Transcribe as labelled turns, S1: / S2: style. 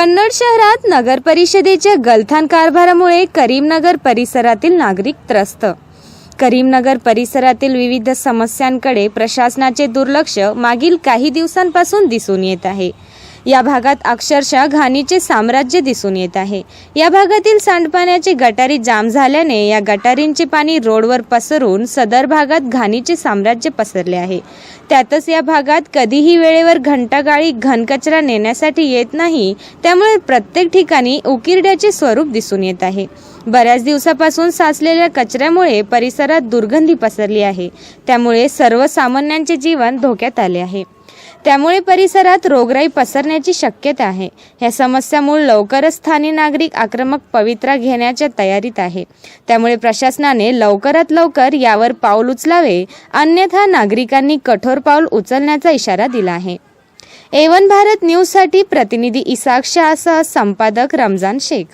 S1: कन्नड शहरात नगर परिषदेच्या गलथान कारभारामुळे करीमनगर परिसरातील नागरिक त्रस्त. करीमनगर परिसरातील विविध समस्यांकडे प्रशासनाचे दुर्लक्ष मागील काही दिवसांपासून दिसून येत आहे. या भागात अक्षरशः घाणीचे साम्राज्य दिसून येत आहे. या भागातील सांडपाण्याची गटारी जाम झाल्याने या गटारींचे पाणी रोडवर पसरून सदर भागात घाणीचे साम्राज्य पसरले आहे. त्यातच या भागात कधीही वेळेवर घंटागाळी घनकचरा नेण्यासाठी येत नाही त्यामुळे प्रत्येक ठिकाणी उकिरड्याचे स्वरूप दिसून येत आहे. बऱ्याच दिवसापासून साचलेल्या कचऱ्यामुळे परिसरात दुर्गंधी पसरली आहे. त्यामुळे सर्वसामान्यांचे जीवन धोक्यात आले आहे. त्यामुळे परिसरात रोगराई पसरण्याची शक्यता आहे. या समस्यामुळे लवकरच स्थानिक नागरिक आक्रमक पवित्रा घेण्याच्या तयारीत आहे. त्यामुळे प्रशासनाने लवकरात लवकर यावर पाऊल उचलावे अन्यथा नागरिकांनी कठोर पाऊल उचलण्याचा इशारा दिला आहे. एवन भारत न्यूजसाठी प्रतिनिधी इसाक शहासह संपादक रमजान शेख.